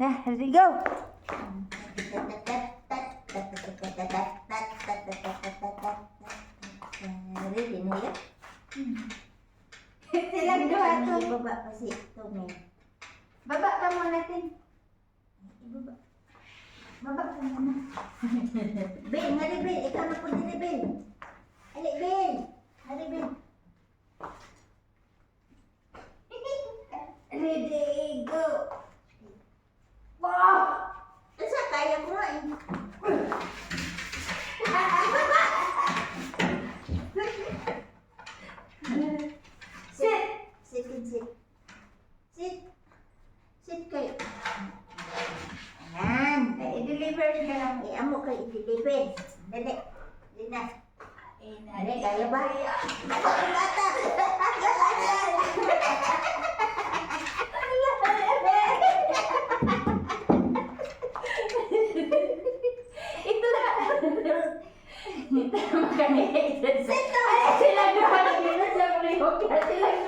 Yeah, ready, go. Ready na yan? Silang dua to. Ibaba pa si Tommy. Baba ka muna natin. Ibaba. Baba ka muna. Ben, hari Ben. Ikaw na po din go. Wow! Asa kaya ko nga eh. Sit! Sit, sit, sit. Kayo. Ayan. I-deliver ka lang. Eh, amo kay i-deliver. Dali. Dali na. Dali, kaya ba? Bata! Ito na! Ito na silang dua. Nag-inas lang mo yung Silang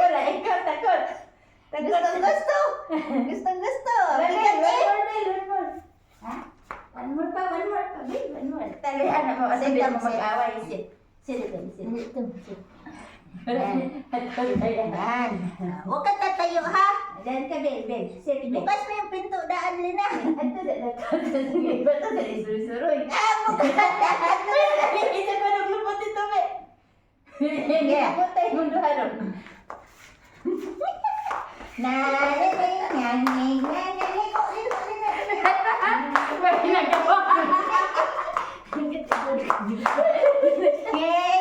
Wala. Ikaw, takot. Takot. Gustong gusto. Gustong gusto. One more, Dali, one more. Ha? One more pa, one more pa. Babe, one more. Talihan na mo. Kasi Sit hindi down, mo sit. mag-away. Sit. Sit, sit, sit. Ito, sit. Ayan. Yan. Huwag ka tatayo ha. Diyan ka, babe, babe. Sit, babe. Bukas mo yung pinto daan, Lina. Ato na takot. Sige, ba't ito dali surusuroy? Ah, bukas. Isa pa nung lupot ito, babe. Hindi Yeah. po tayo mundo harap. Narinig, nyanig, nyanig. Liko, liko, liko, liko. May nagawa. Yay!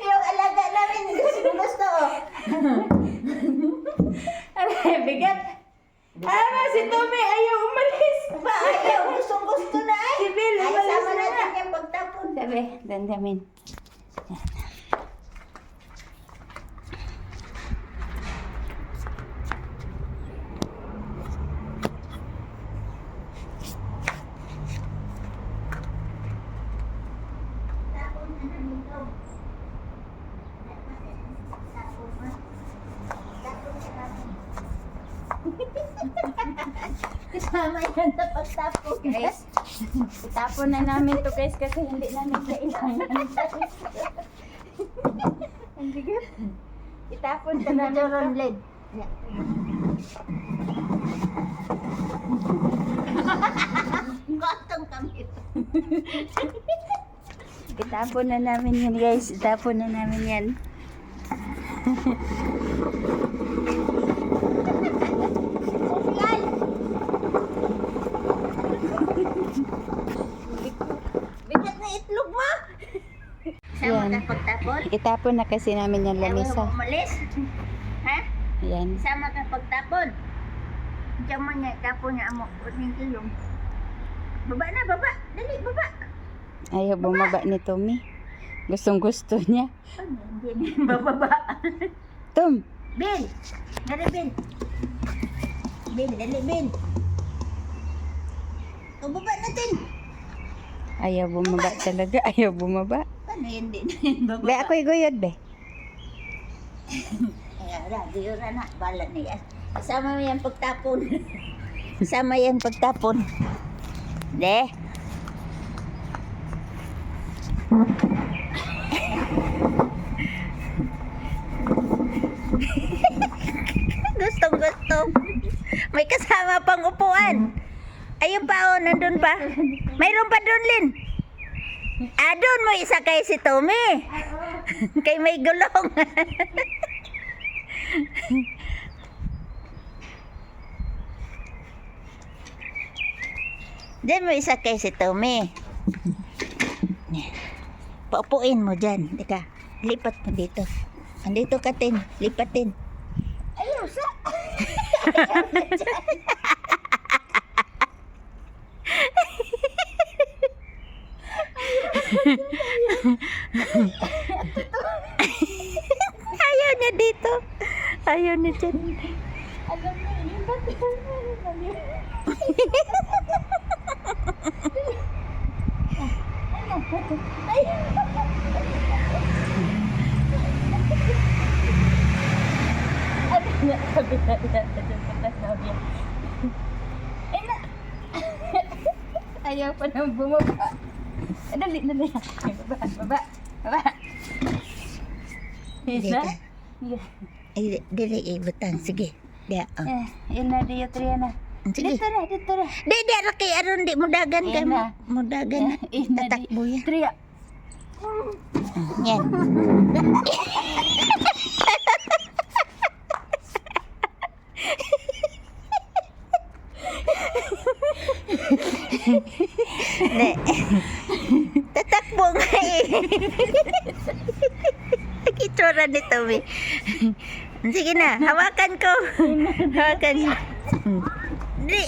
Yung alaga namin, gusto gusto. oh. Aray, bigat. Ama, si Tommy ayaw umalis. Ba, ayaw, gusto gusto na ay. Si Bill, Ay, umalis sama na natin yung pagtapon. Sabi, dandamin. Tapon na namin ito. Tapon na. Tapon na namin. Kasama yan sa pagtapon. Guys, itapon na namin to guys kasi hindi namin kailangan. Ang bigat. Itapon na namin led. Kotong kami. Itapon na namin yan guys. Itapon na namin yan. Sosyal. Bigat na itlog mo. Yan. ka pagtapon? Itapon na kasi namin yung Ayaw mo lamisa. umalis? Ha? Yan. Sama ka pagtapon? Diyan mo niya, tapon niya amo. Kuning ilong. Baba na, baba. Dali, baba. Ayaw bumaba ni Tommy. Gustong gusto niya. Hindi na bababa. Tom! Bill! Dali, Bill. Bill, dali, Bill. O, baba natin. Ayaw bumaba talaga. Ayaw bumaba. Paano hindi na yun Be, bababa? ako'y guyod, be. Radio na na. Bala na yan. Kasama mo yan pagtapon. Kasama yan pagtapon. De. gustong gusto. May kasama pang upuan. Ayun pa oh, nandun pa. Mayroon pa doon, Lin. Ah, doon mo isa kay si Tommy. kay may gulong. Diyan mo isa kay si Tommy. Paupuin mo dyan. Teka, lipat mo dito. Andito ka, Tin. Lipatin. Ayaw sa... Ayaw na dyan. dito. Ayaw na dyan. Alam mo, yun ba? Ay! Ano na? Sabi na pagkasabi. Ay na! Ayaw pa nang bumaba. Dali, dali. Baba, baba, baba. Isa? Dito. Ay, dili, ibutang. Sige. Diya, oh. Eh, yun na, Dio Triana. Sige. Dito na, dito na. Di, di, Raki, aron, di, mudagan ka mo. na. Mudagan na. Eh, na, Tatakbo yan. Tria. Yan. Hindi. Tatakbo nga eh. Itsura ni Tommy. Sige na, hawakan ko. Hawakan ko. Hindi.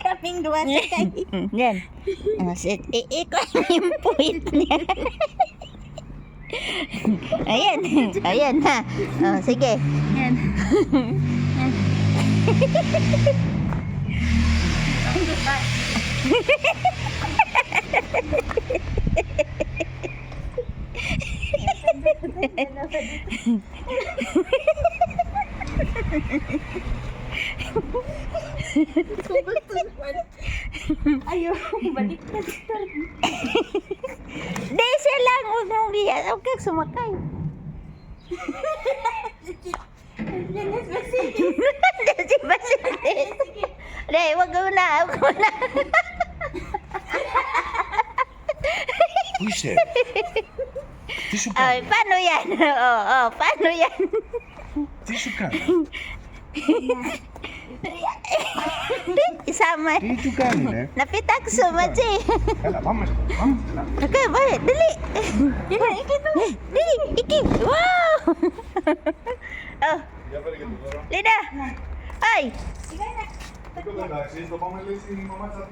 Kaming dua sakay. Yan. Oh, sit. Iikot yung puwit niya. Ayan. Ayan ha. Oh, sige. Yan. Yan. Ayaw, balik na dito. Di siya lang. Huwag mong biyan. Huwag kang sumakay. Linis ba si? Di ba siya? Di, huwag mo na. Huwag mo na. Puxa. Deixa o Ay, paano yan? Oo, oh, oh, paano yan? O cara. Isama. Deixa o cara, né? Napitak sumaji. Ela, vamos, vamos. Okay, bye. Dali. Dali, iki to. Dali, iki. Wow. oh, Lida. Ay, Vamos lá, vocês vão ler esse momento da